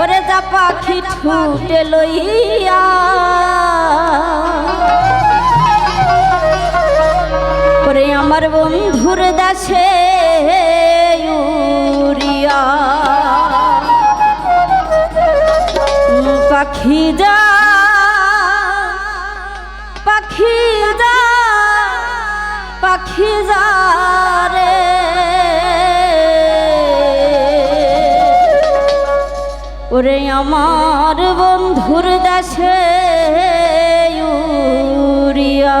ওরে দা পাখি ছুটে লইয়া। ওরে আমার বন্ধুর দাসে উড়িয়া। পাখি যা ওরে আমার বন্ধুর দেশে ইউরিয়া